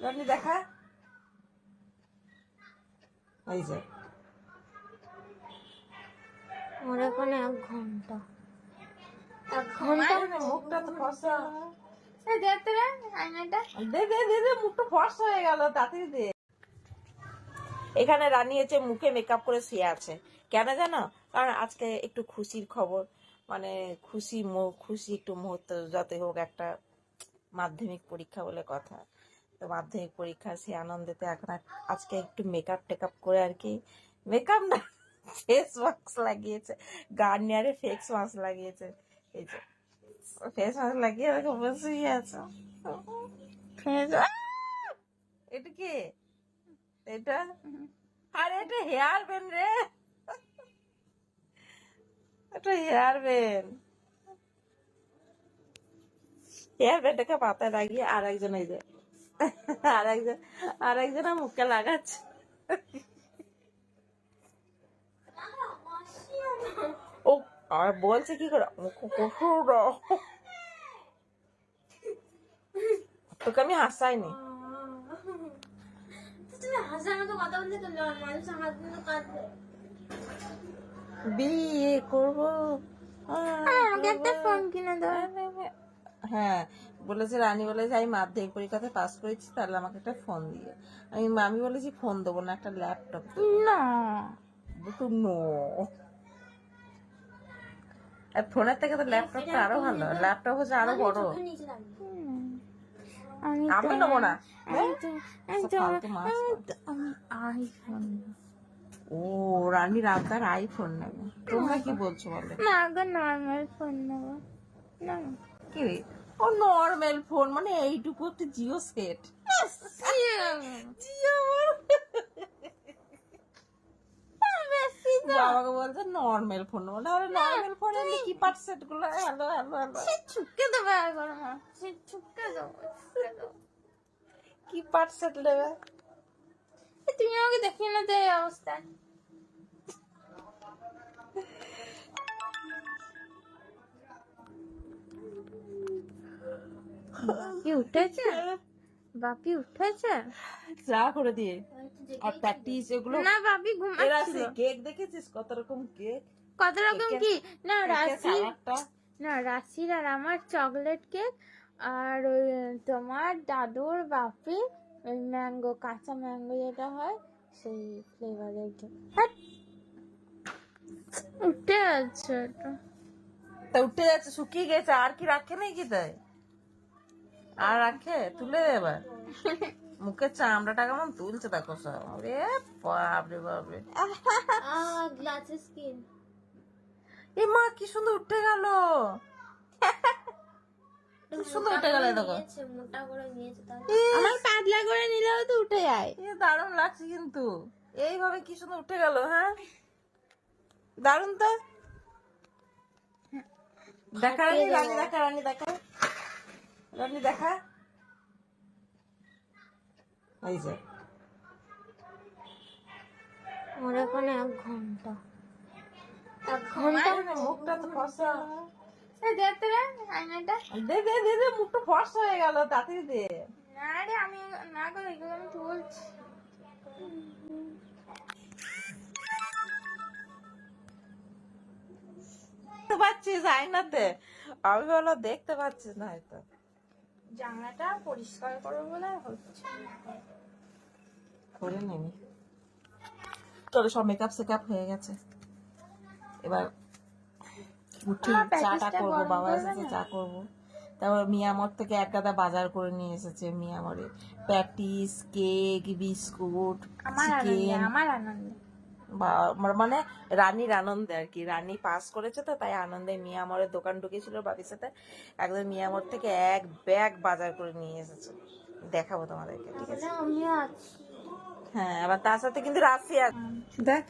দেখা? এই যে। এখানে এক ঘণ্টা। এক ঘণ্টা? মুখটা তো ফর্সা। এই দেখতে রে আয়নাটা। দে দে দে দে মুখটা ফর্সা হয়ে গেল তাড়াতাড়ি দে। এখানে রানী হচ্ছে মুখে মেকআপ করে শুয়ে আছে। কেন জানো? কারণ আজকে একটু খুশির খবর। মানে খুশি খুশি একটু মুহূর্ত যাতে হোক একটা মাধ্যমিক পরীক্ষা বলে কথা। তো মাধ্যমিক পরীক্ষা সে আনন্দেতে এখন আজকে একটু মেকআপ টেকআপ করে আর কি মেকআপ না ফেস ওয়াশ লাগিয়েছে গার্নিয়ারে ফেস ওয়াশ লাগিয়েছে, এই যে ফেস ওয়াশ লাগিয়ে দেখো বসেই আছে। এটা কি? এটা? আরে এটা হেয়ার ব্যান্ড রে। এটা হেয়ার ব্যান্ড হেয়ার ব্যান্ডটাকে পাতায় লাগিয়ে আর একজন এই যে আর একজন আর একজনের মুখে লাগাচ্ছে। ও আর বলছে কি করে? তোকে আমি হাসাইনি। বিয়ে করব। একটা ফোন কিনে দাও। হ্যাঁ বলেছে রানী বলেছে আমি মাধ্যমিক পরীক্ষাতে পাস করেছি তাহলে আমাকে একটা ফোন দিয়ে। আমি মামি বলেছি ফোন দেবো না একটা ল্যাপটপ না। তো নো আর ফোনের থেকে তো ল্যাপটপটা আরও ভালো। ল্যাপটপ হচ্ছে আরও বড়। আমি নেব না। আইফোন ও রানীর আবদার আইফোন নেবে। তোমরা কি বলছো বলে? না আগে নর্মাল ফোন নেব। না। কি ও নর্মাল ফোন মানে এইটুকু একটা জিও সেট জিও বাবাকে বলছে নর্মাল ফোন মানে আরে নর্মাল ফোন কি পার্ট সেটগুলো? Hello hello hello. সে দেবো একবার মা। সে ছুপকে দেবো কি পার্ট সেট এ, তুমি আমাকে দেখিয়ে না এই অবস্থায়। বাপি উঠেছে? বাপি উঠেছে? চা করে দিয়ে। আর প্র্যাকটিস এগুলো। না বাপি ঘুমাচ্ছিল। কেক দেখেছিস? কত রকম কেক কত রকম কি? না রাশি। না রাশির আর আমার চকলেট কেক আর ওই তোমার দাদুর বাপি ওই ম্যাঙ্গো কাঁচা ম্যাঙ্গো যেটা হয় সেই ফ্লেভারের কেক উঠে আছে এটা। তা উঠে যাচ্ছে শুকিয়ে গেছে আর কি রাখে নাকি তাই? আর রাখে তুলে দে এবার। মুখের চামড়াটা কেমন তুলছে দেখো সব। রে বাপরে বাপরে। স্কিন এ মা কি সুন্দর উঠে গেল। কি সুন্দর উঠে গেল দেখো। মোটা করে নিয়েছে আমার পাতলা করে নিলেও তো উঠে যায়। এ দারুণ লাগছে কিন্তু। এইভাবে কি সুন্দর উঠে গেল হ্যাঁ? দারুণ তো। দেখা রানী রানী দেখা রানী দেখা। রানী দেখা। এই যে। আমার এখানে এক ঘণ্টা। এক ঘণ্টা? মুখটা তো দেখতে রে দে দে দে দে মুখটা ফর্সা হয়ে গেল তাড়াতাড়ি দে। না রে আমি না করে এগুলো আমি তুলছি। দেখতে পাচ্ছিস আয়নাতে? আমি বলো দেখতে পাচ্ছিস না হয়তো। জানলাটা পরিষ্কার করব বলে হচ্ছে করে নিবি তোর সব মেকআপ সেকআপ হয়ে গেছে। এবার উঠি চাটা করব বাবা এসেছে চা করব। তারপর মিয়ামর থেকে এক গাদা বাজার করে নিয়ে এসেছে মিয়ামরে। প্যাটিস কেক বিস্কুট আমার আনন্দে চিকেন আমার আনন্দে। মানে রানীর আনন্দে আর কি। রানী পাস করেছে তো তাই আনন্দে মিয়ামরের দোকান ঢুকেছিল বাবির সাথে। একদম মিয়ামর থেকে এক ব্যাগ বাজার করে নিয়ে এসেছে। দেখাবো তোমাদেরকে ঠিক আছে? হ্যাঁ আবার তার সাথে কিন্তু রাশিয়া আর দেখ